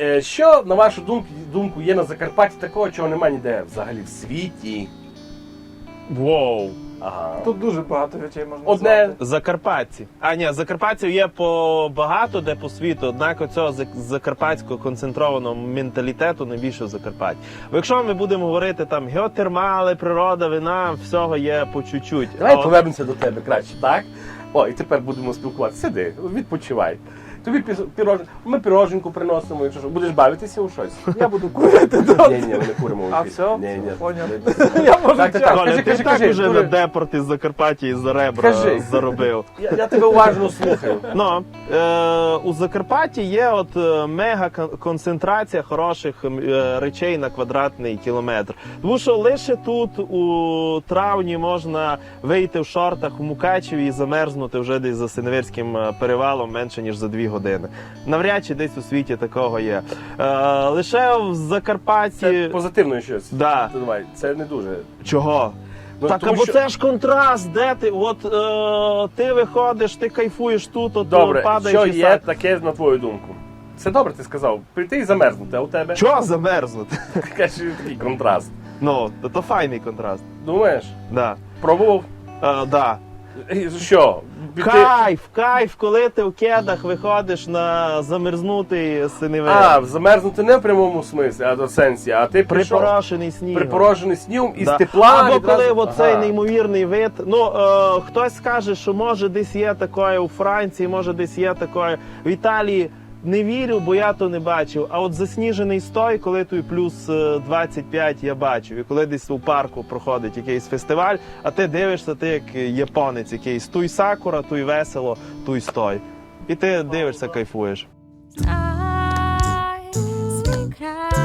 е, що на вашу думку, думку є на Закарпатті такого, чого немає ніде взагалі в світі? Воу. Ага. Тут дуже багато речей можна Одне назвати. Закарпатці. А ні, закарпатців є по багато де по світу, однак оцього закарпатського концентрованого менталітету найбільше в Закарпатті. Бо якщо ми будемо говорити там геотермали, природа, вина, всього є по чуть-чуть. Давай А от- повернемося до тебе краще, так? О, і тепер будемо спілкуватися. Сиди, відпочивай. Тобі піс- ми піроженку приносимо, якщо що. Будеш бавитися у щось? Я буду курити. Ні, ні, ми не куримо. А все? Ні, ні. Поняв. Я можу Так, так, Коля, ти так уже на депорт із Закарпаття із за ребра Кажи. заробив. Я, я тебе уважно слухаю. Ну, е, у Закарпатті є от е, мега кон- концентрація хороших е, речей на квадратний кілометр. Тому що лише тут у травні можна вийти в шортах у Мукачеві і замерзнути вже десь за Синевирським е, перевалом менше ніж за дві години. Навряд чи десь у світі такого є. Е, лише в Закарпатті. Це позитивно щось. Да. Давай, це не дуже. Чого? Ну, так, тому або що- це ж контраст, де ти? От е, ти виходиш, ти кайфуєш тут, от Добре, падаєш що і є сад. таке на твою думку? Це добре, ти сказав. Прийти і замерзнути, а у тебе Чого замерзнути? Кажеш, такий контраст. Ну, то, то файний контраст. Думаєш? Да. Пробував? Е, да. Що? Кайф, кайф, коли ти в кедах виходиш на замерзнутий синевий. А, замерзнути не в прямому смислі, а до сенсі, а ти прийшов Припорошений снігом. припорожений снігом із Да. тепла. Або відразу- коли оцей Ага. неймовірний вид. Ну е, хтось скаже, що може десь є такое у Франції, може десь є такое в Італії не вірю, бо я то не бачив. А от засніжений стой, коли той плюс е, 25 я бачив, і коли десь у парку проходить якийсь фестиваль, а ти дивишся, ти як японець якийсь туй сакура, туй весело, туй стой. І ти дивишся, кайфуєш. I,